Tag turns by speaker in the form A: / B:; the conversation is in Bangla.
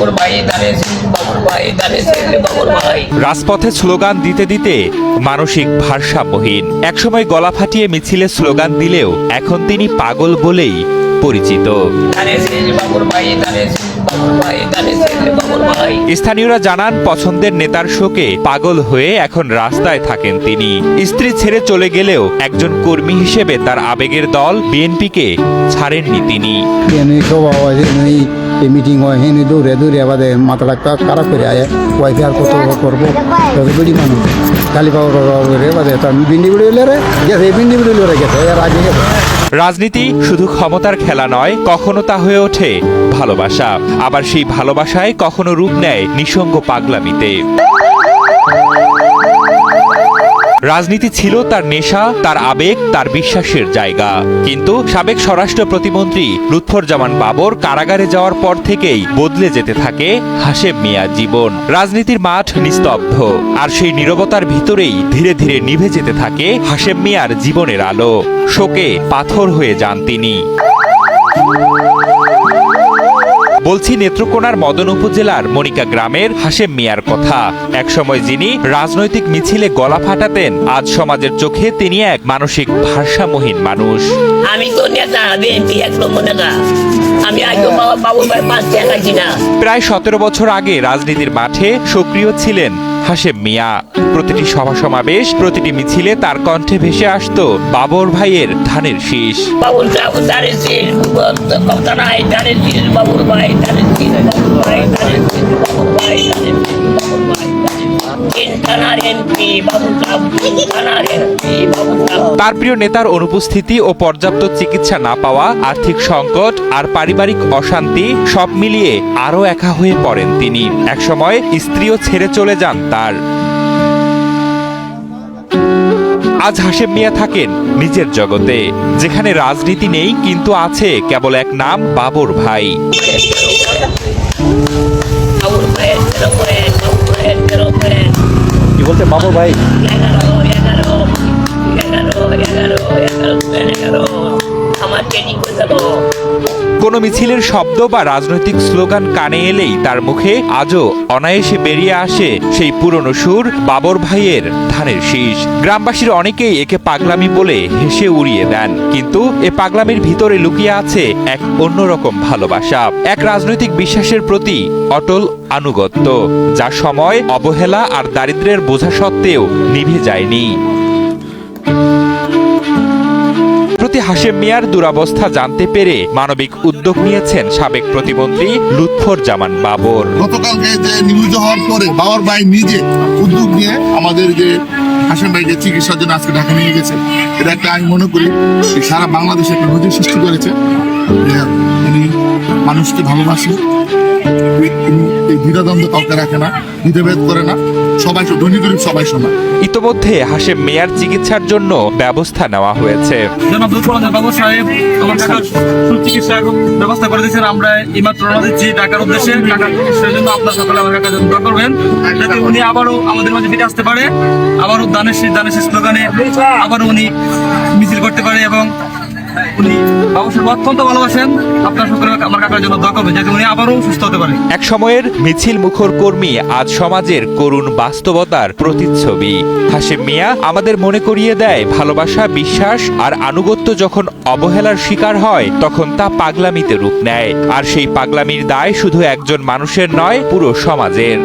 A: বাবুর ভাই দাঁড়িয়ে বাবুর ভাই দাঁড়িয়ে বাবুর ভাই।
B: রাজপথে স্লোগান দিতে দিতে মানসিক ভারসাম্যহীন। একসময় গলা ফাটিয়ে মিছিলে স্লোগান দিলেও এখন তিনি পাগল বলেই পরিচিত। স্থানীয়রা জানান পছন্দের নেতার শোকে পাগল হয়ে এখন রাস্তায় থাকেন তিনি। স্ত্রী ছেড়ে চলে গেলেও একজন কর্মী হিসেবে তার আবেগের দল বিএনপিকে ছাড়েননি তিনি।
C: এই মিটিং হয় হেনে দৌড়ে দৌড়ে বাদে মাথাটা খারাপ করে আয়। ওয়াইফে আর কত করব? তত বেড়ি মানুষ। কালি পাওয়ার তার বিন্ডি বিড়ি হলে গেছে বিন্ডি বিড়ি হলে গেছে আগে গেছে।
B: রাজনীতি শুধু ক্ষমতার খেলা নয়, কখনো তা হয়ে ওঠে ভালোবাসা। আবার সেই ভালোবাসায় কখনো রূপ নেয় নিঃসঙ্গ পাগলামিতে। রাজনীতি ছিল তার নেশা, তার আবেগ, তার বিশ্বাসের জায়গা। কিন্তু সাবেক স্বরাষ্ট্র প্রতিমন্ত্রী লুৎফর জামান বাবর কারাগারে যাওয়ার পর থেকেই বদলে যেতে থাকে হাসেব মিয়ার জীবন। রাজনীতির মাঠ নিস্তব্ধ, আর সেই নীরবতার ভিতরেই ধীরে ধীরে নিভে যেতে থাকে হাসেব মিয়ার জীবনের আলো। শোকে পাথর হয়ে যান তিনি। বলছি নেত্রকোনার মদন উপজেলার মনিকা গ্রামের হাশেম মিয়ার কথা। একসময় যিনি রাজনৈতিক মিছিলে গলা ফাটাতেন আজ সমাজের চোখে তিনি এক মানসিক ভারসাম্যহীন মানুষ।
A: আমি তো নেতা বিএনপি এক নম্বর নেতা। আমি
B: প্রায় সতেরো বছর আগে রাজনীতির মাঠে সক্রিয় ছিলেন হাশেম মিয়া। প্রতিটি সভা সমাবেশ, প্রতিটি মিছিলে তার কণ্ঠে ভেসে আসত বাবর ভাইয়ের ধানের শীষ।
A: বাবুর ভাই
B: তার প্রিয় নেতার অনুপস্থিতি ও পর্যাপ্ত চিকিৎসা না পাওয়া, আর্থিক সংকট আর পারিবারিক অশান্তি সব মিলিয়ে আরও একা হয়ে পড়েন তিনি। একসময় স্ত্রীও ছেড়ে চলে যান তার। আজ হাশেম মিয়া থাকেন নিজের জগতে। যেখানে রাজনীতি নেই, কিন্তু আছে কেবল এক নাম, বাবর ভাই।
A: বাবুর
C: ভাই?
B: কোনো মিছিলের শব্দ বা রাজনৈতিক স্লোগান কানে এলেই তার মুখে আজও অনায়াসে বেরিয়ে আসে সেই পুরনো সুর বাবর ভাইয়ের ধানের শীষ। গ্রামবাসীর অনেকেই একে পাগলামি বলে হেসে উড়িয়ে দেন। কিন্তু এ পাগলামির ভিতরে লুকিয়ে আছে এক অন্যরকম ভালোবাসা, এক রাজনৈতিক বিশ্বাসের প্রতি অটল আনুগত্য, যা সময়, অবহেলা আর দারিদ্র্যের বোঝা সত্ত্বেও নিভে যায়নি। প্রতি হাশেম মিয়ার দুরাবস্থা জানতে পেরে মানবিক উদ্যোগ নিয়েছেন সাবেক প্রতিমন্ত্রী লুৎফর জামান বাবর।
D: গতকালকে যে হওয়ার পরে বাবার ভাই নিজে উদ্যোগ নিয়ে আমাদের যে হাসেম ভাইকে চিকিৎসার জন্য আজকে ঢাকা নিয়ে গেছে, এটা একটা আমি মনে করি সারা বাংলাদেশে একটা নজির সৃষ্টি করেছে। তিনি মানুষকে ভালোবাসেন এই দ্বিধাদ্বন্দ্ব কাউকে রাখে না দ্বিধাভেদ করে না। সবাই ধনী গরিব সবাই সমান
B: ইতোমধ্যে হাশেম মেয়ার চিকিৎসার জন্য ব্যবস্থা নেওয়া হয়েছে।
E: জনাব লুৎফর বাবু সাহেব আমার কাকার সুচিকিৎসা ব্যবস্থা করে দিয়েছেন। আমরা এইমাত্র রওনা দিচ্ছি ঢাকার উদ্দেশ্যে ঢাকার চিকিৎসার জন্য আপনার সকলে আমার কাকার জন্য দোয়া করবেন। যাতে উনি আবারও আমাদের মাঝে ফিরে আসতে পারে। আবারও দানের শেষ স্লোগানে আবারও উনি মিছিল করতে পারে এবং
B: এক সময়ের মিছিল মুখর কর্মী আজ সমাজের করুণ বাস্তবতার প্রতিচ্ছবি। হাশেম মিয়া আমাদের মনে করিয়ে দেয় ভালোবাসা, বিশ্বাস আর আনুগত্য যখন অবহেলার শিকার হয়, তখন তা পাগলামিতে রূপ নেয়। আর সেই পাগলামির দায় শুধু একজন মানুষের নয়, পুরো সমাজের।